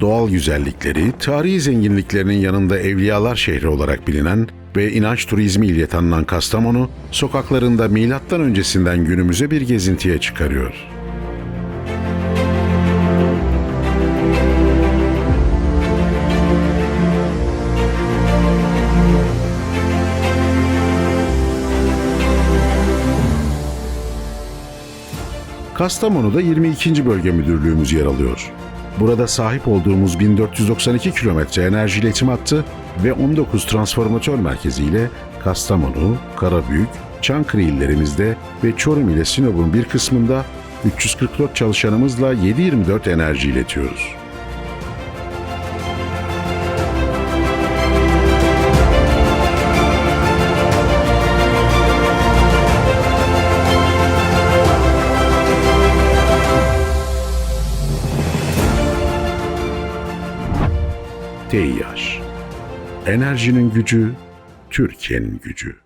Doğal güzellikleri, tarihi zenginliklerinin yanında evliyalar şehri olarak bilinen ve inanç turizmi ile tanınan Kastamonu, sokaklarında milattan öncesinden günümüze bir gezintiye çıkarıyor. Kastamonu'da 22. Bölge Müdürlüğümüz yer alıyor. Burada sahip olduğumuz 1492 kilometre enerji iletim hattı ve 19 transformatör merkezi ile Kastamonu, Karabük, Çankırı illerimizde ve Çorum ile Sinop'un bir kısmında 344 çalışanımızla 7-24 enerji iletiyoruz. TİH Enerjinin gücü, Türkiye'nin gücü.